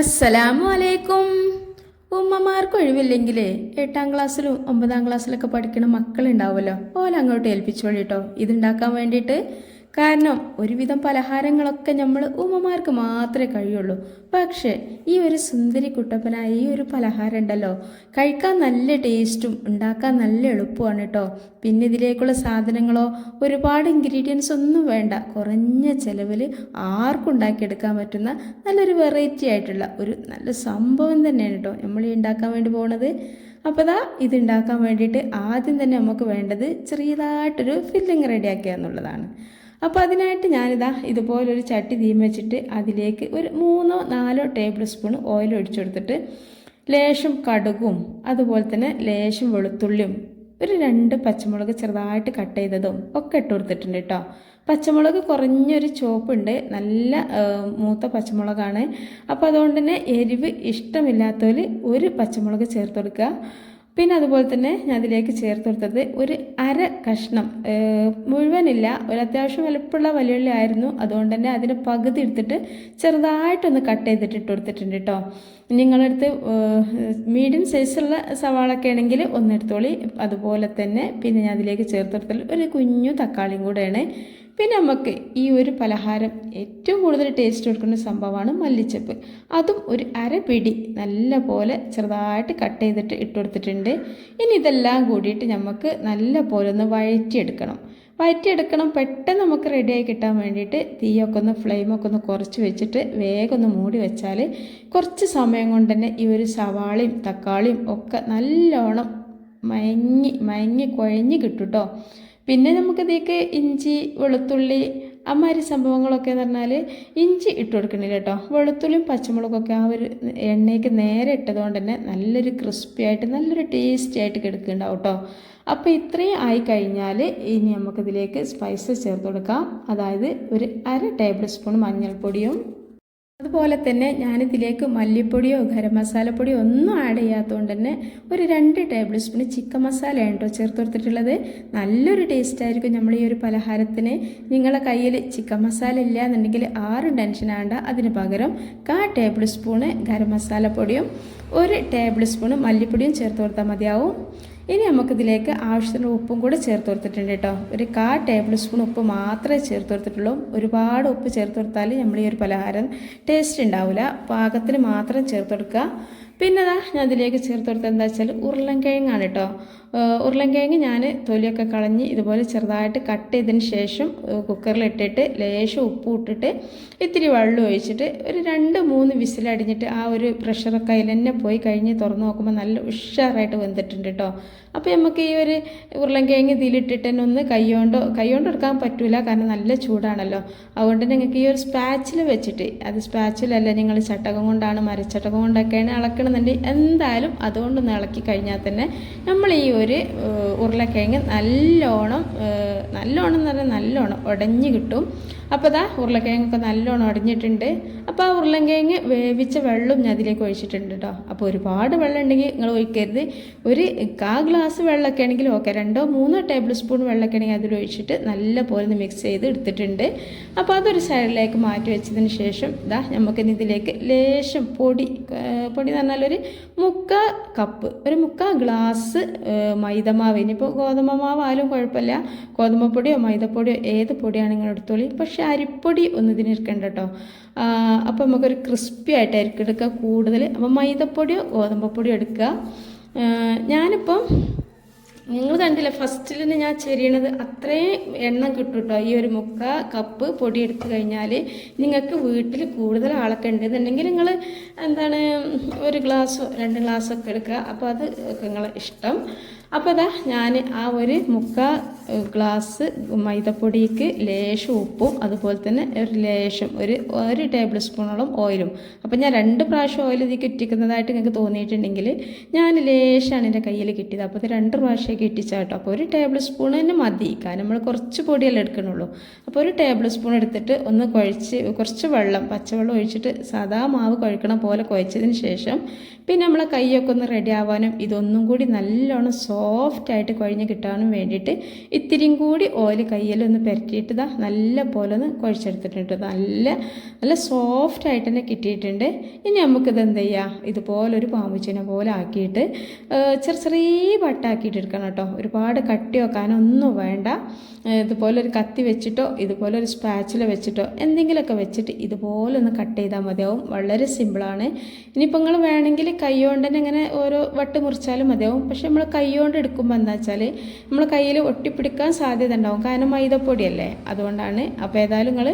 അസ്സലാമു അലൈക്കും ഉമ്മമാർക്ക് ഒഴിവില്ലെങ്കിലേ എട്ടാം ക്ലാസ്സിലും ഒമ്പതാം ക്ലാസ്സിലൊക്കെ പഠിക്കുന്ന മക്കളുണ്ടാവുമല്ലോ. ഓല അങ്ങോട്ട് ഏൽപ്പിച്ചോളി കേട്ടോ ഇതുണ്ടാക്കാൻ വേണ്ടിയിട്ട് കാരണം ഒരുവിധം പലഹാരങ്ങളൊക്കെ നമ്മൾ ഉമ്മമാർക്ക് മാത്രമേ കഴിയുള്ളൂ. പക്ഷേ ഈ ഒരു സുന്ദരി കുട്ടപ്പനായ ഈ ഒരു പലഹാരം ഉണ്ടല്ലോ കഴിക്കാൻ നല്ല ടേസ്റ്റും ഉണ്ടാക്കാൻ നല്ല എളുപ്പമാണ് കേട്ടോ. പിന്നെ ഇതിലേക്കുള്ള സാധനങ്ങളോ ഒരുപാട് ഇൻഗ്രീഡിയൻസ് ഒന്നും വേണ്ട. കുറഞ്ഞ ചിലവിൽ ആർക്കും ഉണ്ടാക്കിയെടുക്കാൻ പറ്റുന്ന നല്ലൊരു വെറൈറ്റി ആയിട്ടുള്ള ഒരു നല്ല സംഭവം തന്നെയാണ് കേട്ടോ നമ്മൾ ഈ ഉണ്ടാക്കാൻ വേണ്ടി പോണത്. അപ്പോൾ ദാ ഇത് ഉണ്ടാക്കാൻ വേണ്ടിയിട്ട് ആദ്യം തന്നെ നമുക്ക് വേണ്ടത് ചെറിയതായിട്ടൊരു ഫില്ലിങ് റെഡിയാക്കുക എന്നുള്ളതാണ് അപ്പോൾ അതിനായിട്ട് ഞാനിതാ ഇതുപോലൊരു ചട്ടി തീം വെച്ചിട്ട് അതിലേക്ക് ഒരു മൂന്നോ നാലോ ടേബിൾ സ്പൂൺ ഓയിൽ ഒഴിച്ചു കൊടുത്തിട്ട് ലേശം കടുകും അതുപോലെ തന്നെ ലേശം വെളുത്തുള്ളിയും ഒരു രണ്ട് പച്ചമുളക് ചെറുതായിട്ട് കട്ട് ചെയ്തതും ഒക്കെ ഇട്ട് കൊടുത്തിട്ടുണ്ട് കേട്ടോ പച്ചമുളക് കുറഞ്ഞൊരു ചോപ്പുണ്ട് നല്ല മൂത്ത പച്ചമുളകാണ്. അപ്പോൾ അതുകൊണ്ട് തന്നെ എരിവ് ഇഷ്ടമില്ലാത്തവർ ഒരു പച്ചമുളക് ചേർത്ത് കൊടുക്കുക. പിന്നെ അതുപോലെ തന്നെ ഞാൻ അതിലേക്ക് ചേർത്ത് കൊടുത്തത് ഒരു അര കഷ്ണം മുഴുവനില്ല ഒരു അത്യാവശ്യം വലുപ്പമുള്ള വലിയുള്ളി ആയിരുന്നു. അതുകൊണ്ട് തന്നെ അതിന് പകുതി എടുത്തിട്ട് ചെറുതായിട്ടൊന്ന് കട്ട് ചെയ്തിട്ട് ഇട്ട് കൊടുത്തിട്ടുണ്ട് കേട്ടോ നിങ്ങളടുത്ത് മീഡിയം സൈസുള്ള സവാളൊക്കെ ആണെങ്കിൽ ഒന്ന് എടുത്തോളി. അതുപോലെ തന്നെ പിന്നെ ഞാൻ അതിലേക്ക് ചേർത്ത് കൊടുത്തത് ഒരു കുഞ്ഞു തക്കാളിയും കൂടെയാണ്. പിന്നെ നമുക്ക് ഈ ഒരു പലഹാരം ഏറ്റവും കൂടുതൽ ടേസ്റ്റ് കൊടുക്കുന്ന സംഭവമാണ് മല്ലിച്ചപ്പ്. അതും ഒരു അര പിടി നല്ല പോലെ ചെറുതായിട്ട് കട്ട് ചെയ്തിട്ട് ഇട്ട് കൊടുത്തിട്ടുണ്ട്. ഇനി ഇതെല്ലാം കൂടിയിട്ട് നമുക്ക് നല്ല പോലെ ഒന്ന് വഴറ്റിയെടുക്കണം. വഴറ്റിയെടുക്കണം പെട്ടെന്ന് നമുക്ക് റെഡിയായി കിട്ടാൻ വേണ്ടിയിട്ട് തീയൊക്കെ ഒന്ന് ഫ്ലെയിമൊക്കെ ഒന്ന് കുറച്ച് വെച്ചിട്ട് വേഗം ഒന്ന് മൂടി വെച്ചാൽ കുറച്ച് സമയം കൊണ്ട് തന്നെ ഈ ഒരു സവാളയും തക്കാളിയും ഒക്കെ നല്ലോണം മയങ്ങി മയങ്ങി കുഴഞ്ഞ് കിട്ടും കേട്ടോ പിന്നെ നമുക്കിതേക്ക് ഇഞ്ചി വെളുത്തുള്ളി അമ്മാതിരി സംഭവങ്ങളൊക്കെ എന്ന് പറഞ്ഞാൽ ഇഞ്ചി ഇട്ട് കൊടുക്കണില്ല കേട്ടോ. വെളുത്തുള്ളിയും പച്ചമുളകൊക്കെ ആ ഒരു എണ്ണയ്ക്ക് നേരെ ഇട്ടതുകൊണ്ട് തന്നെ നല്ലൊരു ക്രിസ്പി ആയിട്ട് നല്ലൊരു ടേസ്റ്റി ആയിട്ട് കിടക്കുന്നുണ്ടാവും കേട്ടോ. അപ്പോൾ ഇത്രയും ആയി കഴിഞ്ഞാൽ ഇനി നമുക്കിതിലേക്ക് സ്പൈസസ് ചേർത്ത് കൊടുക്കാം. അതായത് ഒരു അര ടേബിൾ സ്പൂൺ മഞ്ഞൾപ്പൊടിയും അതുപോലെ തന്നെ ഞാനിതിലേക്ക് മല്ലിപ്പൊടിയോ ഗരം മസാലപ്പൊടിയോ ഒന്നും ആഡ് ചെയ്യാത്തതുകൊണ്ട് തന്നെ ഒരു രണ്ട് ടേബിൾ സ്പൂൺ ചിക്കൻ മസാല കേട്ടോ ചേർത്ത് കൊടുത്തിട്ടുള്ളത്. നല്ലൊരു ടേസ്റ്റ് ആയിരിക്കും നമ്മൾ ഈ ഒരു പലഹാരത്തിന്. നിങ്ങളെ കയ്യിൽ ചിക്കൻ മസാല ഇല്ല എന്നുണ്ടെങ്കിൽ ആരും ടെൻഷൻ ആണ്ട അതിന് പകരം കാ ടേബിൾ സ്പൂണ് ഗരം മസാലപ്പൊടിയും ഒരു ടേബിൾ സ്പൂണ് മല്ലിപ്പൊടിയും ചേർത്ത് കൊടുത്താൽ മതിയാവും. ഇനി നമുക്കിതിലേക്ക് ആവശ്യത്തിന് ഉപ്പും കൂടെ ചേർത്ത് കൊടുത്തിട്ടുണ്ട് കേട്ടോ. ഒരു കാ ടേബിൾ സ്പൂൺ ഉപ്പ് മാത്രമേ ചേർത്ത് കൊടുത്തിട്ടുള്ളൂ. ഒരുപാട് ഉപ്പ് ചേർത്ത് കൊടുത്താൽ നമ്മൾ ഈ ഒരു പലഹാരം ടേസ്റ്റ് ഉണ്ടാവില്ല. പാകത്തിന് മാത്രം ചേർത്ത് കൊടുക്കുക. പിന്നെ ഞാൻ ഇതിലേക്ക് ചേർത്ത് കൊടുത്തത് എന്താ വെച്ചാൽ ഉരുളൻ കിഴങ്ങാണ് കേട്ടോ. ഏഹ് ഉരുളൻകിഴങ്ങ് ഞാൻ തൊലിയൊക്കെ കളഞ്ഞ് ഇതുപോലെ ചെറുതായിട്ട് കട്ട് ചെയ്തതിന് ശേഷം കുക്കറിലിട്ടിട്ട് ലേശം ഉപ്പ് ഇട്ടിട്ട് ഇത്തിരി വെള്ളം ഒഴിച്ചിട്ട് ഒരു രണ്ട് മൂന്ന് വിസിലടിഞ്ഞിട്ട് ആ ഒരു പ്രഷറൊക്കെ അതിൽ തന്നെ പോയി കഴിഞ്ഞ് തുറന്ന് നോക്കുമ്പോൾ നല്ല ഉഷാറായിട്ട് വെന്തിട്ടുണ്ട് കേട്ടോ അപ്പോൾ നമുക്ക് ഈ ഒരു ഉരുളക്കിഴങ്ങ് ഇതിലിട്ടിട്ട് തന്നെ ഒന്ന് കൈകൊണ്ട് കൈകൊണ്ട് എടുക്കാൻ പറ്റില്ല കാരണം നല്ല ചൂടാണല്ലോ. അതുകൊണ്ട് നിങ്ങൾക്ക് ഈ ഒരു സ്പാച്ചിൽ വെച്ചിട്ട് അത് സ്പാച്ചിലല്ല നിങ്ങൾ ചട്ടകം കൊണ്ടാണ് മരച്ചട്ടകം കൊണ്ടൊക്കെയാണ് ഇളക്കണമെന്നുണ്ടെങ്കിൽ എന്തായാലും അതുകൊണ്ടൊന്ന് ഇളക്കി കഴിഞ്ഞാൽ തന്നെ നമ്മൾ ഈ ഒരു ഉരുളക്കിഴങ്ങ് നല്ലോണം നല്ലോണം എന്ന് പറഞ്ഞാൽ നല്ലോണം ഉടഞ്ഞ് കിട്ടും. അപ്പോൾ ദാ ഉരുളക്കിഴങ്ങൊക്കെ നല്ലോണം അടിഞ്ഞിട്ടുണ്ട്. അപ്പോൾ ആ ഉരുളക്കിഴങ്ങ് വേവിച്ച വെള്ളം ഞാൻ അതിലേക്ക് ഒഴിച്ചിട്ടുണ്ട് കേട്ടോ അപ്പോൾ ഒരുപാട് വെള്ളം ഉണ്ടെങ്കിൽ നിങ്ങൾ ഒഴിക്കരുത്. ഒരു കാ ഗ്ലാസ് വെള്ളമൊക്കെ ആണെങ്കിൽ ഓക്കെ. രണ്ടോ മൂന്നോ ടേബിൾ സ്പൂൺ വെള്ളമൊക്കെ ആണെങ്കിൽ അതിൽ ഒഴിച്ചിട്ട് നല്ല പോലെ മിക്സ് ചെയ്ത് എടുത്തിട്ടുണ്ട്. അപ്പോൾ അതൊരു സൈഡിലേക്ക് മാറ്റി വെച്ചതിന് ശേഷം ഇതാ നമുക്കിന്ന് ഇതിലേക്ക് ലേശം പൊടി പൊടി എന്ന് പറഞ്ഞാൽ ഒരു മുക്കാ കപ്പ് ഒരു മുക്കാ ഗ്ലാസ് മൈദ മൈദമാവ്. ഇനിയിപ്പോൾ ഗോതമ്പ മാവ് ആയാലും കുഴപ്പമില്ല. ഗോതമ്പ് പൊടിയോ മൈദപ്പൊടിയോ ഏത് പൊടിയാണ് നിങ്ങൾ എടുത്തോളി. പക്ഷേ അരിപ്പൊടി ഒന്ന് ഇതിന് എടുക്കണ്ട കേട്ടോ. അപ്പോൾ നമുക്കൊരു ക്രിസ്പി ആയിട്ടായിരിക്കും എടുക്കുക കൂടുതൽ. അപ്പോൾ മൈദപ്പൊടിയോ ഗോതമ്പ് പൊടിയോ എടുക്കുക ഞാനിപ്പം നിങ്ങൾ കണ്ടില്ല ഫസ്റ്റിൽ ഞാൻ ചെരിയണത് അത്രയും എണ്ണം കിട്ടും കേട്ടോ. ഈ ഒരു മുക്ക കപ്പ് പൊടി എടുത്തു കഴിഞ്ഞാൽ നിങ്ങൾക്ക് വീട്ടിൽ കൂടുതൽ ആളൊക്കെ ഉണ്ടെന്നുണ്ടെങ്കിൽ നിങ്ങൾ എന്താണ് ഒരു ഗ്ലാസ്സോ രണ്ട് ഗ്ലാസ്സൊക്കെ എടുക്കുക. അപ്പോൾ അത് നിങ്ങളെ ഇഷ്ടം. അപ്പോൾ അതാ ഞാൻ ആ ഒരു മുക്ക ഗ്ലാസ് മൈദപ്പൊടിക്ക് ലേശം ഉപ്പും അതുപോലെ തന്നെ ഒരു ലേശം ഒരു ഒരു ടേബിൾ സ്പൂണോളം ഓയിലും അപ്പോൾ ഞാൻ രണ്ട് പ്രാവശ്യം ഓയിൽ ഇതിലേക്ക് കിട്ടിക്കുന്നതായിട്ട് നിങ്ങൾക്ക് തോന്നിയിട്ടുണ്ടെങ്കിൽ ഞാൻ ലേശമാണ് എന്റെ കയ്യിൽ കിട്ടിയത്. അപ്പോൾ ഇത് രണ്ട് പ്രാവശ്യമൊക്കെ കിട്ടിച്ചാട്ടോ അപ്പോൾ ഒരു ടേബിൾ സ്പൂൺ തന്നെ മതി. കാരണം നമ്മൾ കുറച്ച് പൊടിയല്ലേ എടുക്കണുള്ളൂ അപ്പോൾ ഒരു ടേബിൾ സ്പൂൺ എടുത്തിട്ട് ഒന്ന് കുഴച്ച് കുറച്ച് വെള്ളം പച്ചവെള്ളം ഒഴിച്ചിട്ട് സാധാ മാവ് കുഴക്കണ പോലെ കുഴച്ചതിന് ശേഷം പിന്നെ നമ്മളെ കൈയൊക്കെ ഒന്ന് റെഡി ആവാനും ഇതൊന്നും കൂടി നല്ലോണം സോ സോഫ്റ്റ് ആയിട്ട് കുഴഞ്ഞ് കിട്ടാനും വേണ്ടിയിട്ട് ഇത്തിരിയും കൂടി ഓയിൽ കയ്യിലൊന്ന് പെരട്ടിയിട്ട് ഇതാ നല്ല പോലെ ഒന്ന് കുഴച്ചെടുത്തിട്ടുണ്ട് നല്ല നല്ല സോഫ്റ്റ് ആയിട്ട് തന്നെ കിട്ടിയിട്ടുണ്ട്. ഇനി നമുക്കിത് എന്ത് ചെയ്യാം? ഇതുപോലൊരു പാമ്പുച്ചിനെ പോലെ ആക്കിയിട്ട് ചെറിയ ചെറിയ വട്ടാക്കിയിട്ട് എടുക്കണം കേട്ടോ ഒരുപാട് കട്ടി വെക്കാനൊന്നും വേണ്ട. ഇതുപോലെ ഒരു കത്തി വെച്ചിട്ടോ ഇതുപോലെ ഒരു സ്പാച്ചില വെച്ചിട്ടോ എന്തെങ്കിലുമൊക്കെ വെച്ചിട്ട് ഇതുപോലെ ഒന്ന് കട്ട് ചെയ്താൽ മതിയാവും. വളരെ സിമ്പിളാണ് ഇനിയിപ്പോൾ നിങ്ങൾ വേണമെങ്കിൽ കൈ കൊണ്ട് തന്നെ ഇങ്ങനെ ഓരോ വട്ട് മുറിച്ചാലും മതിയാവും. പക്ഷെ നമ്മൾ കൈ കൊണ്ട് എടുക്കുമ്പോൾ എന്താ വെച്ചാൽ നമ്മൾ കയ്യിൽ ഒട്ടിപ്പിടിക്കാൻ സാധ്യത ഉണ്ടാവും കാരണം മൈദപ്പൊടിയല്ലേ? അതുകൊണ്ടാണ് അപ്പോൾ ഏതായാലും നിങ്ങൾ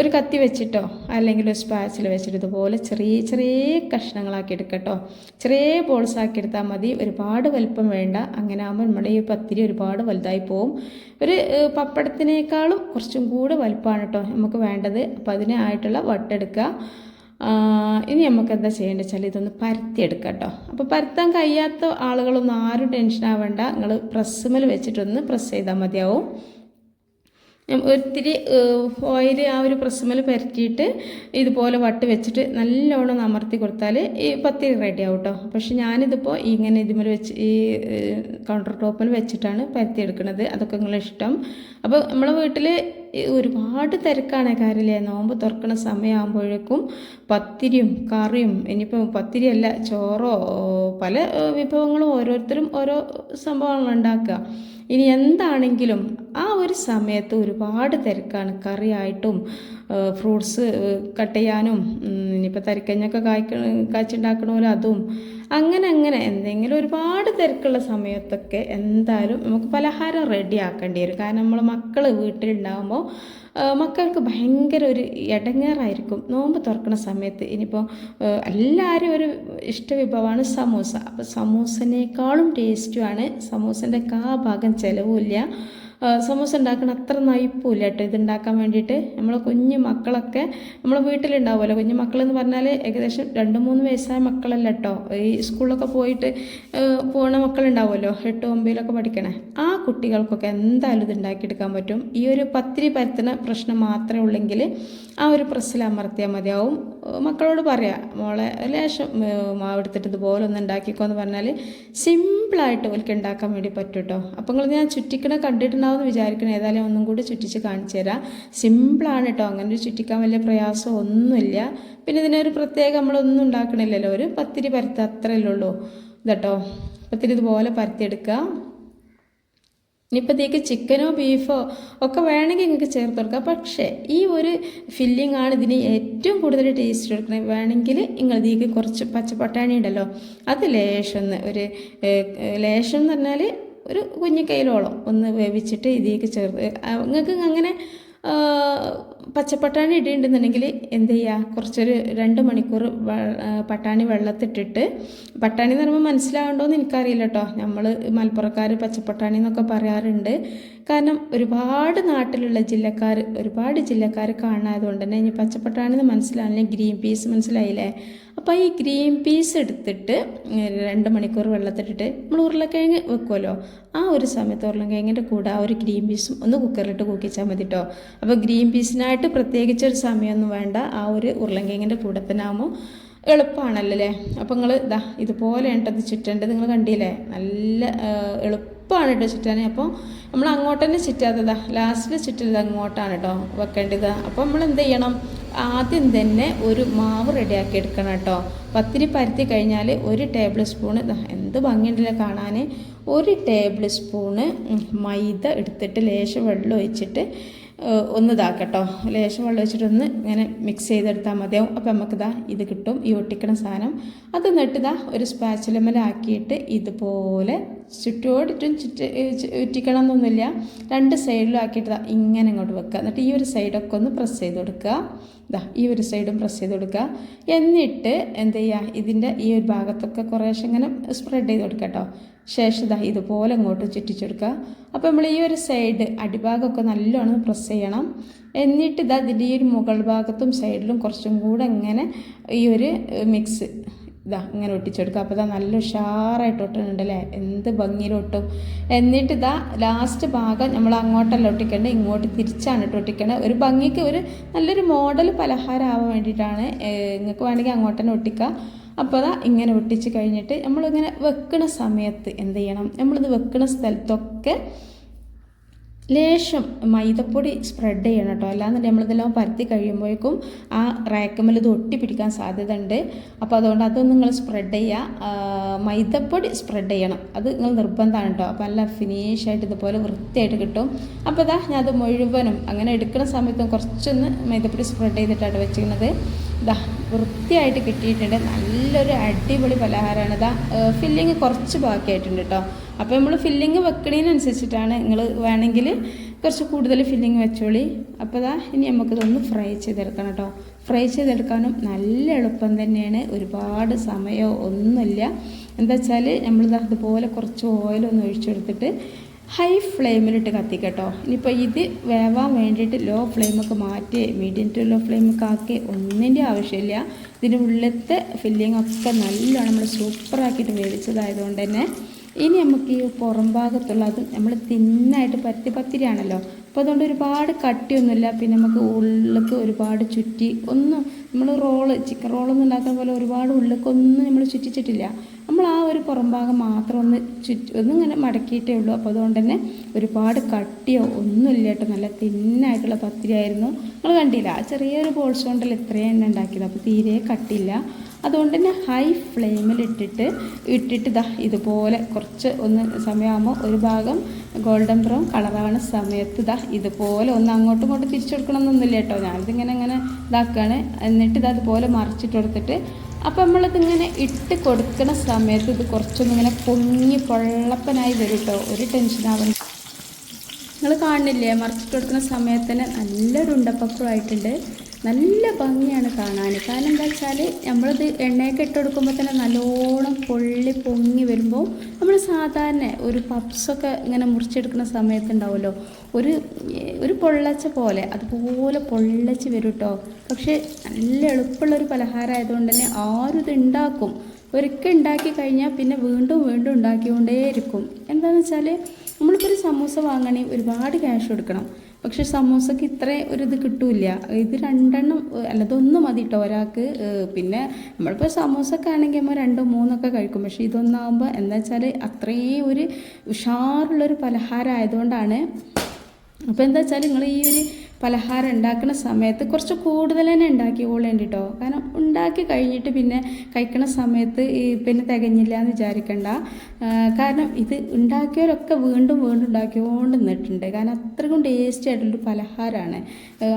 ഒരു കത്തി വെച്ചിട്ടോ അല്ലെങ്കിൽ ഒരു സ്പാച്ചിൽ വെച്ചിട്ട് ഇതുപോലെ ചെറിയ ചെറിയ കഷ്ണങ്ങളാക്കി എടുക്കട്ടോ. ചെറിയ ബോൾസ് ആക്കി എടുത്താൽ മതി. ഒരുപാട് വലിപ്പം വേണ്ട. അങ്ങനെ ആകുമ്പോൾ നമ്മുടെ ഈ പത്തിരി ഒരുപാട് വലുതായി പോവും. ഒരു പപ്പടത്തിനേക്കാളും കുറച്ചും കൂടെ വലുപ്പമാണ് കേട്ടോ നമുക്ക് വേണ്ടത്. അപ്പോൾ അതിനായിട്ടുള്ള വട്ടെടുക്കുക. ഇനി നമുക്ക് എന്താ ചെയ്യേണ്ടത് വെച്ചാൽ ഇതൊന്ന് പരത്തിയെടുക്കാം കേട്ടോ. അപ്പോൾ പരത്താൻ കഴിയാത്ത ആളുകളൊന്നും ആരും ടെൻഷൻ ആവേണ്ട. നിങ്ങൾ പ്രസ്സുമൽ വെച്ചിട്ടൊന്ന് പ്രസ് ചെയ്താൽ മതിയാവും. ഒത്തിരി ഓയിൽ ആ ഒരു പ്രസ്സുമൽ പരറ്റിയിട്ട് ഇതുപോലെ വട്ട് വെച്ചിട്ട് നല്ലോണം അമർത്തി കൊടുത്താൽ ഈ പത്തിരി റെഡി ആവും കേട്ടോ പക്ഷെ ഞാനിതിപ്പോൾ ഇങ്ങനെ ഇതുമൊരു വെച്ച് ഈ കൗണ്ടർ ടോപ്പിൽ വെച്ചിട്ടാണ് പരത്തി എടുക്കുന്നത് അതൊക്കെ നിങ്ങളെ ഇഷ്ടം അപ്പോൾ നമ്മളെ വീട്ടിൽ ഒരുപാട് തിരക്കാണ് കാര്യമില്ലേ? നോമ്പ് തുറക്കണ സമയമാകുമ്പോഴേക്കും പത്തിരിയും കറിയും ഇനിയിപ്പോൾ പത്തിരിയല്ല ചോറോ പല വിഭവങ്ങളും ഓരോരുത്തരും ഓരോ സംഭവങ്ങൾ ഉണ്ടാക്കുക. ഇനി എന്താണെങ്കിലും ആ ഒരു സമയത്ത് ഒരുപാട് തിരക്കാണ് കറിയായിട്ടും ഫ്രൂട്ട്സ് കട്ട് ചെയ്യാനും ഇനിയിപ്പോൾ തരിക്കഞ്ഞൊക്കെ കായ്ക്ക പോലെ അതും. അങ്ങനെ അങ്ങനെ എന്തെങ്കിലും ഒരുപാട് തിരക്കുള്ള സമയത്തൊക്കെ എന്തായാലും നമുക്ക് പലഹാരം റെഡി ആക്കേണ്ടി വരും. കാരണം നമ്മൾ മക്കൾ വീട്ടിലുണ്ടാകുമ്പോൾ മക്കൾക്ക് ഭയങ്കര ഒരു ഇടങ്ങേറായിരിക്കും നോമ്പ് തുറക്കുന്ന സമയത്ത് ഇനിയിപ്പോൾ എല്ലാവരും ഒരു ഇഷ്ടവിഭവമാണ് സമൂസ. അപ്പോൾ സമൂസനേക്കാളും ടേസ്റ്റുമാണ് സമൂസന്റെ കാ ഭാഗം ചിലവുമില്ല സമൂസ ഉണ്ടാക്കണ അത്ര നയിപ്പില്ല കേട്ടോ. ഇത് ഉണ്ടാക്കാൻ വേണ്ടിയിട്ട് നമ്മൾ കുഞ്ഞു മക്കളൊക്കെ നമ്മൾ വീട്ടിലുണ്ടാവുമല്ലോ. കുഞ്ഞു മക്കളെന്ന് പറഞ്ഞാൽ ഏകദേശം രണ്ട് മൂന്ന് വയസ്സായ മക്കളല്ല കേട്ടോ. ഈ സ്കൂളിലൊക്കെ പോയിട്ട് പോണ മക്കളുണ്ടാവുമല്ലോ. എട്ട് ഒമ്പതിലൊക്കെ പഠിക്കണേ. ആ കുട്ടികൾക്കൊക്കെ എന്തായാലും ഇത് ഉണ്ടാക്കിയെടുക്കാൻ പറ്റും. ഈ ഒരു പത്തിരി പരത്തുന്ന പ്രശ്നം മാത്രമേ ഉള്ളെങ്കിൽ ആ ഒരു പ്രസ്സിൽ അമർത്തിയാൽ മതിയാവും. മക്കളോട് പറയാം മോളെ ലേശം മാവെടുത്തിട്ട് ഇതുപോലെ ഒന്ന് ഉണ്ടാക്കിക്കോ എന്ന് പറഞ്ഞാൽ സിമ്പിളായിട്ട് ഓൽക്ക് ഉണ്ടാക്കാൻ വേണ്ടി പറ്റും കേട്ടോ. അപ്പോൾ നിങ്ങൾ ഞാൻ ചുറ്റിക്കണ കണ്ടിട്ടുണ്ടാവും എന്ന് വിചാരിക്കണം. ഏതായാലും ഒന്നും കൂടി ചുറ്റിച്ച് കാണിച്ചു തരാം. സിമ്പിളാണ് കേട്ടോ അങ്ങനെ ഒരു ചുറ്റിക്കാൻ വലിയ പ്രയാസം ഒന്നുമില്ല. പിന്നെ ഇതിനൊരു പ്രത്യേകം നമ്മളൊന്നും ഉണ്ടാക്കണില്ലല്ലോ. ഒരു പത്തിരി പരത്ത് അത്രയല്ലേ ഉള്ളൂ. ഇതട്ടോ. പത്തിരി ഇതുപോലെ പരത്തിയെടുക്കുക. ഇനിയിപ്പോഴത്തേക്ക് ചിക്കനോ ബീഫോ ഒക്കെ വേണമെങ്കിൽ നിങ്ങൾക്ക് ചേർത്ത് കൊടുക്കാം. പക്ഷേ ഈ ഒരു ഫില്ലിംഗ് ആണ് ഇതിന് ഏറ്റവും കൂടുതൽ ടേസ്റ്റ് കൊടുക്കുന്നത് വേണമെങ്കിൽ നിങ്ങൾ ഇതിലേക്ക് കുറച്ച് പച്ചപ്പട്ടാണി ഉണ്ടല്ലോ. അത് ലേശം ഒരു ലേശം എന്ന് പറഞ്ഞാൽ ഒരു കുഞ്ഞിക്കൈയിലോളം ഒന്ന് വേവിച്ചിട്ട് ഇതിലേക്ക് ചേർത്ത്. നിങ്ങൾക്ക് അങ്ങനെ പച്ചപ്പട്ടാണി ഇടുന്നുണ്ടെന്നുണ്ടെങ്കിൽ എന്ത് ചെയ്യുക കുറച്ചൊരു രണ്ട് മണിക്കൂർ പട്ടാണി വെള്ളത്തിട്ടിട്ട് പട്ടാണി എന്ന് പറയുമ്പോൾ മനസ്സിലാവുണ്ടോയെന്ന് എനിക്കറിയില്ല കേട്ടോ നമ്മൾ മലപ്പുറക്കാർ പച്ചപ്പട്ടാണി എന്നൊക്കെ പറയാറുണ്ട്. കാരണം ഒരുപാട് നാട്ടിലുള്ള ജില്ലക്കാർ ഒരുപാട് ജില്ലക്കാർ കാണാതുകൊണ്ട് തന്നെ ഇനി പച്ചപ്പട്ടാണെന്ന് ഗ്രീൻ പീസ് മനസ്സിലായില്ലേ? അപ്പോൾ ഈ ഗ്രീൻ പീസ് എടുത്തിട്ട് രണ്ട് മണിക്കൂർ വെള്ളത്തിട്ടിട്ട് നമ്മൾ ഉരുളക്കിഴങ്ങ് വെക്കുമല്ലോ ആ ഒരു സമയത്ത് ഉരുളക്കിഴങ്ങിന്റെ കൂടെ ആ ഒരു ഗ്രീൻ പീസും ഒന്ന് കുക്കറിലിട്ട് കൂക്കിച്ചാൽ മതി കേട്ടോ അപ്പോൾ ഗ്രീൻ പീസിനായിട്ട് പ്രത്യേകിച്ച് ഒരു സമയമൊന്നും വേണ്ട. ആ ഒരു ഉരുളക്കിഴങ്ങിന്റെ കൂടെ തന്നെ ആകുമ്പോൾ എളുപ്പമാണല്ലോ അല്ലേ അപ്പോൾ നിങ്ങൾ ഇതാ ഇതുപോലെ ഇട്ടത് ചുറ്റേണ്ടത് നിങ്ങൾ കണ്ടില്ലേ? നല്ല എളുപ്പമാണ് കേട്ടോ ചുറ്റാൻ അപ്പോൾ നമ്മൾ അങ്ങോട്ട് തന്നെ ചുറ്റാത്തതാ ലാസ്റ്റിൽ ചുറ്റരുത് അങ്ങോട്ടാണ് കേട്ടോ വെക്കേണ്ടത്. അപ്പോൾ നമ്മൾ എന്ത് ചെയ്യണം? ആദ്യം തന്നെ ഒരു മാവ് റെഡിയാക്കി എടുക്കണം കേട്ടോ പത്തിരി പരത്തി കഴിഞ്ഞാൽ ഒരു ടേബിൾ സ്പൂൺ എന്ത് ഭംഗിയുണ്ടല്ലോ കാണാൻ ഒരു ടേബിൾ സ്പൂണ് മൈദ എടുത്തിട്ട് ലേശം വെള്ളം ഒഴിച്ചിട്ട് ഒന്ന് ഇതാക്കട്ടോ ലേശം വെള്ളം വെച്ചിട്ടൊന്ന് ഇങ്ങനെ മിക്സ് ചെയ്തെടുത്താൽ മതിയാവും. അപ്പോൾ നമുക്ക് ഇതാ കിട്ടും. ഈ ഒട്ടിക്കണ സാധനം. അത് നട്ടിതാ ഒരു സ്പാച്ചിലമ്മലാക്കിയിട്ട് ഇതുപോലെ ചുറ്റോടിട്ടും ചുറ്റ് ചുറ്റിക്കണം എന്നൊന്നുമില്ല രണ്ട് സൈഡിലും ആക്കിയിട്ട് ഇങ്ങനെ ഇങ്ങോട്ട് വെക്കുക. എന്നിട്ട് ഈ ഒരു സൈഡൊക്കെ ഒന്ന് പ്രസ് ചെയ്ത് കൊടുക്കുക. ഇതാ ഈ ഒരു സൈഡും പ്രസ് ചെയ്ത് കൊടുക്കുക. എന്നിട്ട് എന്ത് ചെയ്യുക? ഇതിന്റെ ഈ ഒരു ഭാഗത്തൊക്കെ കുറേശ്ശെ ഇങ്ങനെ സ്പ്രെഡ് ചെയ്ത് കൊടുക്കുക കേട്ടോ. ശേഷം ഇതാ ഇതുപോലെ ഇങ്ങോട്ട് ചുറ്റിച്ചെടുക്കുക. അപ്പോൾ നമ്മൾ ഈ ഒരു സൈഡ് അടിഭാഗമൊക്കെ നല്ലോണം പ്രസ് ചെയ്യണം. എന്നിട്ട് ഇതാ ഇതിന്റെ ഈ ഒരു മുകൾ ഭാഗത്തും സൈഡിലും കുറച്ചും കൂടെ ഇങ്ങനെ ഈ ഒരു മിക്സ് ഇതാ ഇങ്ങനെ ഒട്ടിച്ചെടുക്കുക. അപ്പോൾ ഇതാ നല്ല ഉഷാറായിട്ട് ഒട്ടുന്നുണ്ട് അല്ലേ എന്ത് ഭംഗിയിൽ ഒട്ടും. എന്നിട്ട് ഇതാ ലാസ്റ്റ് ഭാഗം നമ്മൾ അങ്ങോട്ടല്ല ഒട്ടിക്കേണ്ടത് ഇങ്ങോട്ട് തിരിച്ചാണ് ഇട്ട് ഒട്ടിക്കേണ്ടത്. ഒരു ഭംഗിക്ക് ഒരു നല്ലൊരു മോഡൽ പലഹാരം ആവാൻ വേണ്ടിയിട്ടാണ് നിങ്ങൾക്ക് വേണമെങ്കിൽ അങ്ങോട്ട് തന്നെ ഒട്ടിക്കുക അപ്പോൾ അതാ ഇങ്ങനെ ഒട്ടിച്ച് കഴിഞ്ഞിട്ട് നമ്മളിങ്ങനെ വെക്കുന്ന സമയത്ത് എന്ത് ചെയ്യണം? നമ്മളിത് വെക്കുന്ന സ്ഥലത്തൊക്കെ ലേശം മൈദപ്പൊടി സ്പ്രെഡ് ചെയ്യണം കേട്ടോ. അല്ലാന്നുണ്ടെങ്കിൽ നമ്മളിതെല്ലാം പരത്തി കഴിയുമ്പോഴേക്കും ആ റാക്കമ്മൽ ഇത് ഒട്ടി പിടിക്കാൻ സാധ്യത ഉണ്ട് അപ്പോൾ അതുകൊണ്ട് അതൊന്നും നിങ്ങൾ സ്പ്രെഡ് ചെയ്യുക. മൈദപ്പൊടി സ്പ്രെഡ് ചെയ്യണം. അത് നിങ്ങൾ നിർബന്ധമാണ് കേട്ടോ. അപ്പോൾ നല്ല ഫിനിഷായിട്ട് ഇതുപോലെ വൃത്തിയായിട്ട് കിട്ടും. അപ്പോൾ ഇതാ ഞാൻ അത് മുഴുവനും അങ്ങനെ എടുക്കുന്ന സമയത്തും കുറച്ചൊന്ന് മൈദപ്പൊടി സ്പ്രെഡ് ചെയ്തിട്ടാണ് വെച്ചിരിക്കുന്നത് ഇതാ വൃത്തിയായിട്ട് കിട്ടിയിട്ടുണ്ട്. നല്ലൊരു അടിപൊളി പലഹാരമാണ്. ഇതാ ഫില്ലിങ് കുറച്ച് ബാക്കിയായിട്ടുണ്ട് കേട്ടോ. അപ്പോൾ നമ്മൾ ഫില്ലിങ് വെക്കണതിനനുസരിച്ചിട്ടാണ് നിങ്ങൾ വേണമെങ്കിൽ കുറച്ച് കൂടുതൽ ഫില്ലിങ് വെച്ചോളി. അപ്പോൾ ഇതാ ഇനി നമുക്കിതൊന്ന് ഫ്രൈ ചെയ്തെടുക്കണം കേട്ടോ ഫ്രൈ ചെയ്തെടുക്കാനും നല്ല എളുപ്പം തന്നെയാണ്. ഒരുപാട് സമയമോ ഒന്നുമില്ല. എന്താ വെച്ചാൽ നമ്മളിത് അതുപോലെ കുറച്ച് ഓയിലൊന്ന് ഒഴിച്ചെടുത്തിട്ട് ഹൈ ഫ്ലെയിമിലിട്ട് കത്തിക്കട്ടോ ഇനിയിപ്പോൾ ഇത് വേവാൻ വേണ്ടിയിട്ട് ലോ ഫ്ലെയിമൊക്കെ മാറ്റി മീഡിയം ടു ലോ ഫ്ലെയിമൊക്കെ ആക്കി ഒന്നിന്റെ ആവശ്യമില്ല. ഇതിന്റെ ഉള്ളിലത്തെ ഫില്ലിംഗ് ഒക്കെ നല്ലോണം നമ്മൾ സൂപ്പറാക്കിയിട്ട് വേവിച്ചതായതുകൊണ്ട് തന്നെ ഇനി നമുക്ക് ഈ പുറം ഭാഗത്തുള്ള അത് നമ്മൾ തിന്നായിട്ട് പത്തി പത്തിരിയാണല്ലോ. അപ്പോൾ അതുകൊണ്ട് ഒരുപാട് കട്ടിയൊന്നുമില്ല. പിന്നെ നമുക്ക് ഉള്ളിലേക്ക് ഒരുപാട് ചുറ്റി ഒന്നും നമ്മൾ റോൾ ചിക്കൻ റോളൊന്നും ഉണ്ടാക്കുന്ന പോലെ ഒരുപാട് ഉള്ളിലേക്ക് ഒന്നും നമ്മൾ ചുറ്റിച്ചിട്ടില്ല. നമ്മൾ ആ ഒരു പുറം ഭാഗം മാത്രം ഒന്ന് ചുറ്റി ഒന്നിങ്ങനെ മടക്കിയിട്ടേ ഉള്ളൂ. അപ്പോൾ അതുകൊണ്ട് തന്നെ ഒരുപാട് കട്ടിയോ ഒന്നുമില്ല കേട്ടോ. നല്ല തിന്നായിട്ടുള്ള പത്തിരിയായിരുന്നു. നിങ്ങൾ കണ്ടില്ല? ചെറിയൊരു ബോൾസ് കൊണ്ടല്ല ഇത്രയും എണ്ണ ഉണ്ടാക്കിയത്. അപ്പോൾ തീരെ കട്ടില്ല അതുകൊണ്ട് തന്നെ ഹൈ ഫ്ലെയിമിലിട്ടിട്ട് ഇട്ടിട്ട് ഇതാ ഇതുപോലെ കുറച്ച് ഒന്ന് സമയമാകുമ്പോൾ ഒരു ഭാഗം ഗോൾഡൻ ബ്രൗൺ കളറാണ് സമയത്ത് ഇതാ ഇതുപോലെ ഒന്ന് അങ്ങോട്ടും ഇങ്ങോട്ടും തിരിച്ചു കൊടുക്കണമെന്നൊന്നുമില്ല കേട്ടോ. ഞാനിതിങ്ങനെ ഇങ്ങനെ ഇതാക്കുകയാണ് എന്നിട്ട് ഇത് അതുപോലെ മറിച്ചിട്ട് കൊടുത്തിട്ട് അപ്പോൾ നമ്മളിതിങ്ങനെ ഇട്ട് കൊടുക്കുന്ന സമയത്ത് ഇത് കുറച്ചൊന്നും ഇങ്ങനെ പൊങ്ങി പൊള്ളപ്പനായി വരും കേട്ടോ. ഒരു ടെൻഷനാവുന്നു നിങ്ങൾ കാണുന്നില്ലേ? മറിച്ചിട്ട് കൊടുക്കുന്ന സമയത്ത് തന്നെ നല്ലൊരു ഉണ്ടപ്പപ്പുമായിട്ടുണ്ട് നല്ല ഭംഗിയാണ് കാണാൻ. കാരണം എന്താ വെച്ചാൽ നമ്മളിത് എണ്ണയൊക്കെ ഇട്ട് കൊടുക്കുമ്പോൾ തന്നെ നല്ലോണം പൊള്ളി പൊങ്ങി വരുമ്പോൾ നമ്മൾ സാധാരണ ഒരു പപ്സൊക്കെ ഇങ്ങനെ മുറിച്ചെടുക്കുന്ന സമയത്തുണ്ടാവുമല്ലോ ഒരു ഒരു പൊള്ളച്ച പോലെ അതുപോലെ പൊള്ളച്ച് വരും കേട്ടോ പക്ഷേ നല്ല എളുപ്പമുള്ളൊരു പലഹാരം ആയതുകൊണ്ട് തന്നെ ആരും ഇത് ഉണ്ടാക്കും ഒരിക്കൽ ഉണ്ടാക്കി കഴിഞ്ഞാൽ പിന്നെ വീണ്ടും വീണ്ടും ഉണ്ടാക്കിക്കൊണ്ടേയിരിക്കും എന്താണെന്ന് വെച്ചാൽ നമ്മളിപ്പോൾ ഒരു സമൂസ വാങ്ങണമെങ്കിൽ ഒരുപാട് ക്യാഷ് കൊടുക്കണം. പക്ഷെ സമൂസക്ക് ഇത്ര ഒരു ഇത് കിട്ടൂല ഇത് രണ്ടെണ്ണം അല്ലതൊന്നും മതി കേട്ടോ ഒരാൾക്ക്. പിന്നെ നമ്മളിപ്പോൾ സമൂസൊക്കെ ആണെങ്കിൽ നമ്മൾ രണ്ടോ മൂന്നൊക്കെ കഴിക്കും. പക്ഷെ ഇതൊന്നാകുമ്പോൾ എന്താ വെച്ചാൽ അത്രയും ഒരു ഉഷാറുള്ളൊരു പലഹാരം ആയതുകൊണ്ടാണ് അപ്പോൾ എന്താ വെച്ചാൽ നിങ്ങൾ ഈ ഒരു പലഹാരം ഉണ്ടാക്കുന്ന സമയത്ത് കുറച്ച് കൂടുതൽ തന്നെ ഉണ്ടാക്കി കേട്ടോ കാരണം ഉണ്ടാക്കി കഴിഞ്ഞിട്ട് പിന്നെ കഴിക്കുന്ന സമയത്ത് പിന്നെ തികഞ്ഞില്ല എന്ന് വിചാരിക്കണ്ട. കാരണം ഇത് ഉണ്ടാക്കിയവരൊക്കെ വീണ്ടും വീണ്ടും ഉണ്ടാക്കിക്കൊണ്ട് നിന്നിട്ടുണ്ട് കാരണം അത്രക്കും ടേസ്റ്റി ആയിട്ടുള്ളൊരു പലഹാരമാണ്.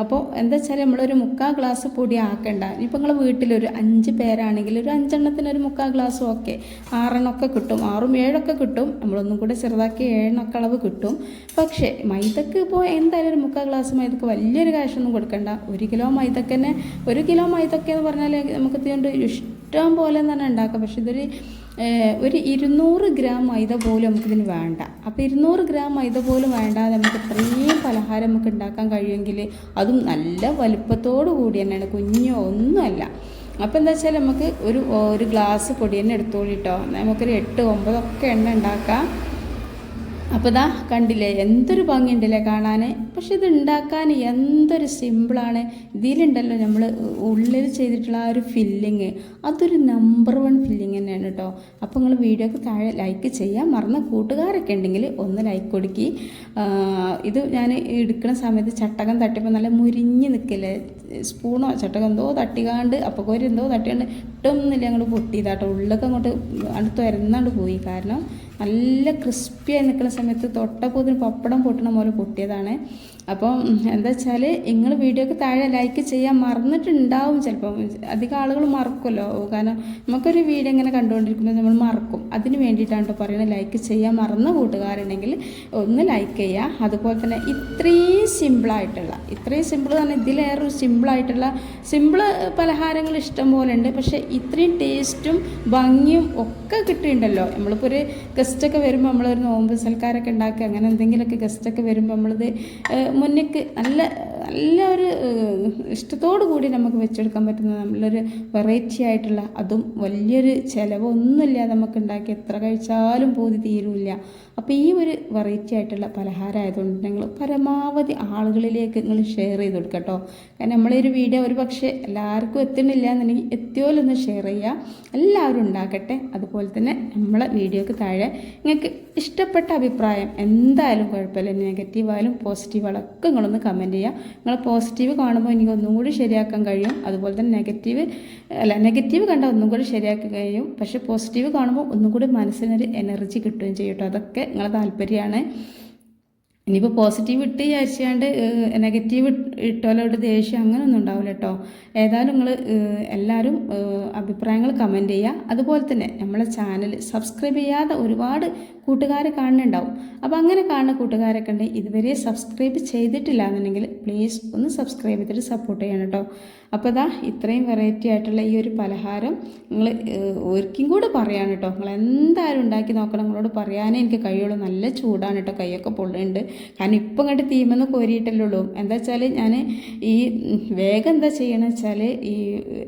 അപ്പോൾ എന്താ വെച്ചാൽ നമ്മളൊരു മുക്കാൽ ഗ്ലാസ് പൊടി ആക്കണ്ട. ഇപ്പം നിങ്ങൾ വീട്ടിലൊരു അഞ്ച് പേരാണെങ്കിൽ ഒരു അഞ്ചെണ്ണത്തിന് ഒരു മുക്കാൽ ഗ്ലാസ് ഒക്കെ ആറെണ്ണമൊക്കെ കിട്ടും. ആറും ഏഴൊക്കെ കിട്ടും. നമ്മളൊന്നും കൂടെ ചെറുതാക്കി ഏഴെണ്ണൊക്കെ അളവ് കിട്ടും. പക്ഷേ മൈദക്ക് ഇപ്പോൾ എന്തായാലും ഒരു മുക്കാൽ ഗ്ലാസ് മൈദക്ക് വലിയൊരു കാശൊന്നും കൊടുക്കണ്ട. ഒരു കിലോ മൈദക്ക് ഒരു കിലോ മൈദക്ക് എന്ന് പറഞ്ഞാൽ നമുക്ക് ഇതുകൊണ്ട് ഇഷ്ടം പോലെ തന്നെ ഉണ്ടാക്കാം. പക്ഷെ ഇതൊരു ഒരു ഇരുന്നൂറ് ഗ്രാം മൈദ പോലും നമുക്കിതിന് വേണ്ട. അപ്പോൾ ഇരുന്നൂറ് ഗ്രാം മൈദ പോലും വേണ്ടാതെ നമുക്ക് ഇത്രയും പലഹാരം നമുക്ക് ഉണ്ടാക്കാൻ കഴിയുമെങ്കിൽ അതും നല്ല വലുപ്പത്തോടു കൂടി തന്നെയാണ്. കുഞ്ഞോ ഒന്നുമല്ല. അപ്പോൾ എന്താ വെച്ചാൽ നമുക്ക് ഒരു ഒരു ഗ്ലാസ് പൊടി തന്നെ എടുത്തോളിട്ടോ നമുക്കൊരു എട്ട് ഒമ്പതൊക്കെ എണ്ണ ഉണ്ടാക്കാം. അപ്പോൾ ഇതാ കണ്ടില്ലേ എന്തൊരു ഭംഗിയുണ്ടല്ലേ കാണാൻ പക്ഷെ ഇത് ഉണ്ടാക്കാൻ എന്തൊരു സിമ്പിളാണ് ഇതിലുണ്ടല്ലോ നമ്മൾ ഉള്ളിൽ ചെയ്തിട്ടുള്ള ആ ഒരു ഫില്ലിങ് അതൊരു നമ്പർ വൺ ഫില്ലിങ് തന്നെയാണ് കേട്ടോ അപ്പോൾ നിങ്ങൾ വീഡിയോക്ക് താഴെ ലൈക്ക് ചെയ്യാൻ മറന്ന കൂട്ടുകാരൊക്കെ ഉണ്ടെങ്കിൽ ഒന്ന് ലൈക്ക് കൊടുക്കി. ഇത് ഞാൻ എടുക്കുന്ന സമയത്ത് ചട്ടകം തട്ടിയപ്പോൾ നല്ല മുരിഞ്ഞ് നിൽക്കില്ലേ സ്പൂണോ ചട്ടകം എന്തോ തട്ടിക്കാണ്ട് അപ്പോൾ കോരി എന്തോ തട്ടിയാണ്ട് ഇട്ടൊന്നുമില്ല അങ്ങോട്ട് പൊട്ടിയതാട്ടോ ഉള്ളൊക്കെ അങ്ങോട്ട് അടുത്ത് വരുന്നാണ്ട് പോയി. കാരണം നല്ല ക്രിസ്പിയായി നിൽക്കുന്ന സമയത്ത് തൊട്ടപ്പോതിന് പപ്പടം പൊട്ടണ പോലെ പൊട്ടിയതാണ്. അപ്പം എന്താ വെച്ചാൽ നിങ്ങൾ വീഡിയോക്ക് താഴെ ലൈക്ക് ചെയ്യാൻ മറന്നിട്ടുണ്ടാവും ചിലപ്പോൾ അധികം ആളുകൾ മറക്കുമല്ലോ. കാരണം നമുക്കൊരു വീഡിയോ ഇങ്ങനെ കണ്ടുകൊണ്ടിരിക്കുമ്പോൾ നമ്മൾ മറക്കും. അതിന് വേണ്ടിയിട്ടാണ് കേട്ടോ പറയുന്നത്. ലൈക്ക് ചെയ്യാൻ മറന്ന കൂട്ടുകാരുണ്ടെങ്കിൽ ഒന്ന് ലൈക്ക് ചെയ്യുക അതുപോലെ തന്നെ ഇത്രയും സിമ്പിളായിട്ടുള്ള ഇത്രയും സിമ്പിൾ തന്നെ ഇതിലേറെ സിമ്പിളായിട്ടുള്ള സിമ്പിൾ പലഹാരങ്ങൾ ഇഷ്ടം പോലെ ഉണ്ട്. പക്ഷേ ഇത്രയും ടേസ്റ്റും ഭംഗിയും ഒക്കെ കിട്ടിയിട്ടുണ്ടല്ലോ. നമ്മളിപ്പോൾ ഒരു ഗസ്റ്റൊക്കെ വരുമ്പോൾ നമ്മളൊരു നോമ്പ് സൽക്കാരൊക്കെ ഉണ്ടാക്കി അങ്ങനെ എന്തെങ്കിലുമൊക്കെ ഗസ്റ്റൊക്കെ വരുമ്പോൾ നമ്മളിത് മുന്നിക്ക് നല്ല നല്ല ഒരു ഇഷ്ടത്തോടു കൂടി നമുക്ക് വെച്ചെടുക്കാൻ പറ്റുന്ന നല്ലൊരു വെറൈറ്റി ആയിട്ടുള്ള അതും വലിയൊരു ചിലവൊന്നുമില്ലാതെ നമുക്ക് ഉണ്ടാക്കി എത്ര കഴിച്ചാലും പൂതി തീരുമില്ല. അപ്പോൾ ഈ ഒരു വെറൈറ്റി ആയിട്ടുള്ള പലഹാരം ആയതുകൊണ്ട് ഞങ്ങൾ പരമാവധി ആളുകളിലേക്ക് നിങ്ങൾ ഷെയർ ചെയ്ത് കൊടുക്കുക കേട്ടോ കാരണം നമ്മളൊരു വീഡിയോ ഒരു പക്ഷേ എല്ലാവർക്കും എത്തുന്നില്ല എന്നുണ്ടെങ്കിൽ എത്തിയോലൊന്ന് ഷെയർ ചെയ്യുക എല്ലാവരും ഉണ്ടാക്കട്ടെ. അതുപോലെ തന്നെ നമ്മളെ വീഡിയോക്ക് താഴെ നിങ്ങൾക്ക് ഇഷ്ടപ്പെട്ട അഭിപ്രായം എന്തായാലും കുഴപ്പമില്ല. നെഗറ്റീവായാലും ആയാലും പോസിറ്റീവ് ആയാലും ഒക്കെ നിങ്ങളൊന്ന് കമന്റ് ചെയ്യുക നിങ്ങൾ പോസിറ്റീവ് കാണുമ്പോൾ എനിക്ക് ഒന്നും കൂടി ശരിയാക്കാൻ കഴിയും. അതുപോലെ തന്നെ നെഗറ്റീവ് അല്ല നെഗറ്റീവ് കണ്ടാൽ ഒന്നും കൂടി ശരിയാക്കാൻ കഴിയും. പക്ഷേ പോസിറ്റീവ് കാണുമ്പോൾ ഒന്നും കൂടി മനസ്സിനൊരു എനർജി കിട്ടുകയും ചെയ്യും അതൊക്കെ നിങ്ങളെ താല്പര്യമാണ്. ഇനിയിപ്പോൾ പോസിറ്റീവ് ഇട്ട് വിചാരിച്ചാണ്ട് നെഗറ്റീവ് ഇട്ടോലോട് ദേഷ്യം അങ്ങനെയൊന്നും ഉണ്ടാവില്ല കേട്ടോ ഏതായാലും നിങ്ങൾ എല്ലാവരും അഭിപ്രായങ്ങൾ കമന്റ് ചെയ്യുക അതുപോലെ തന്നെ നമ്മളെ ചാനൽ സബ്സ്ക്രൈബ് ചെയ്യാതെ ഒരുപാട് കൂട്ടുകാരെ കാണുന്നുണ്ടാവും. അപ്പോൾ അങ്ങനെ കാണുന്ന കൂട്ടുകാരൊക്കെ ഉണ്ടെങ്കിൽ ഇതുവരെ സബ്സ്ക്രൈബ് ചെയ്തിട്ടില്ല എന്നുണ്ടെങ്കിൽ പ്ലീസ് ഒന്ന് സബ്സ്ക്രൈബ് ചെയ്തിട്ട് സപ്പോർട്ട് ചെയ്യണം കേട്ടോ അപ്പോൾ ഇതാ ഇത്രയും വെറൈറ്റി ആയിട്ടുള്ള ഈ ഒരു പലഹാരം നിങ്ങൾ ഒരിക്കലും കൂടെ പറയാണ് കേട്ടോ നിങ്ങൾ എന്തായാലും ഉണ്ടാക്കി നോക്കണം. നിങ്ങളോട് പറയാനേ എനിക്ക് കഴിയുള്ളൂ. നല്ല ചൂടാണ് കേട്ടോ കൈയൊക്കെ പൊള്ളുന്നുണ്ട്. കാരണം ഇപ്പം ഇങ്ങോട്ട് തീമെന്ന് കോരിയിട്ടല്ലേ ഉള്ളൂ. എന്താ വെച്ചാൽ ഞാൻ ഈ വേഗം എന്താ ചെയ്യണമെന്ന് വെച്ചാൽ ഈ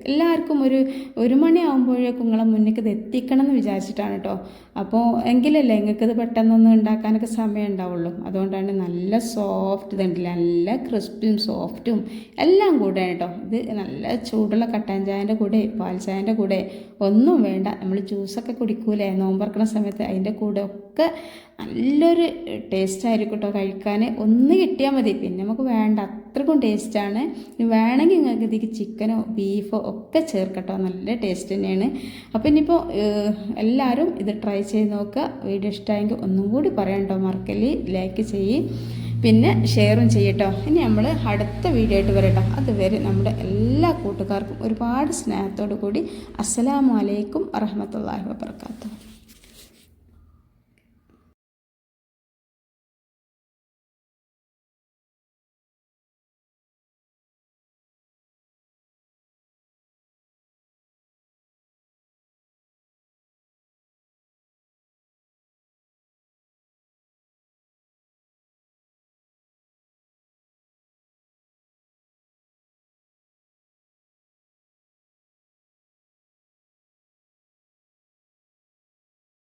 എല്ലാവർക്കും ഒരു ഒരു മണിയാകുമ്പോഴേക്കും നിങ്ങളെ മുന്നിലേക്ക് ഇത് എത്തിക്കണം എന്ന് വിചാരിച്ചിട്ടാണ് കേട്ടോ അപ്പോൾ എങ്കിലല്ലേ ഇത് പെട്ടെന്നൊന്നും ഉണ്ടാക്കാനൊക്കെ സമയം ഉണ്ടാവുള്ളൂ അതുകൊണ്ടാണ് നല്ല സോഫ്റ്റ് ഇതുണ്ടല്ലേ നല്ല ക്രിസ്പിയും സോഫ്റ്റും എല്ലാം കൂടെ കേട്ടോ ഇത് നല്ല ചൂടുള്ള കട്ടൻ ചായന്റെ കൂടെ പാൽ ചായന്റെ കൂടെ. ഒന്നും വേണ്ട. നമ്മൾ ജ്യൂസൊക്കെ കുടിക്കൂലേ? നോമ്പറക്കണ സമയത്ത് അതിന്റെ കൂടെ ഒക്കെ നല്ലൊരു ടേസ്റ്റ് ആയിരിക്കും കേട്ടോ കഴിക്കാൻ ഒന്ന് കിട്ടിയാൽ മതി. പിന്നെ നമുക്ക് വേണ്ട. അത്രക്കും ടേസ്റ്റാണ്. വേണമെങ്കിൽ നിങ്ങൾക്ക് ഇതിക്ക് ചിക്കനോ ബീഫോ ഒക്കെ ചേർക്കട്ടോ. നല്ല ടേസ്റ്റ് തന്നെയാണ്. അപ്പോൾ ഇനിയിപ്പോൾ എല്ലാവരും ഇത് ട്രൈ ചെയ്ത് നോക്കുക. വീഡിയോ ഇഷ്ടമായെങ്കിൽ ഒന്നും കൂടി പറയാം കേട്ടോ. മറക്കൽ ലൈക്ക് ചെയ്യും. പിന്നെ ഷെയറും ചെയ്യട്ടോ ഇനി നമ്മൾ അടുത്ത വീഡിയോ ആയിട്ട് വരട്ടോ അതുവരെ നമ്മുടെ എല്ലാ കൂട്ടുകാർക്കും ഒരുപാട് സ്നേഹത്തോടു കൂടി അസ്സലാമലൈക്കും വറഹമത്തല്ലാഹി വബർക്കാത്തു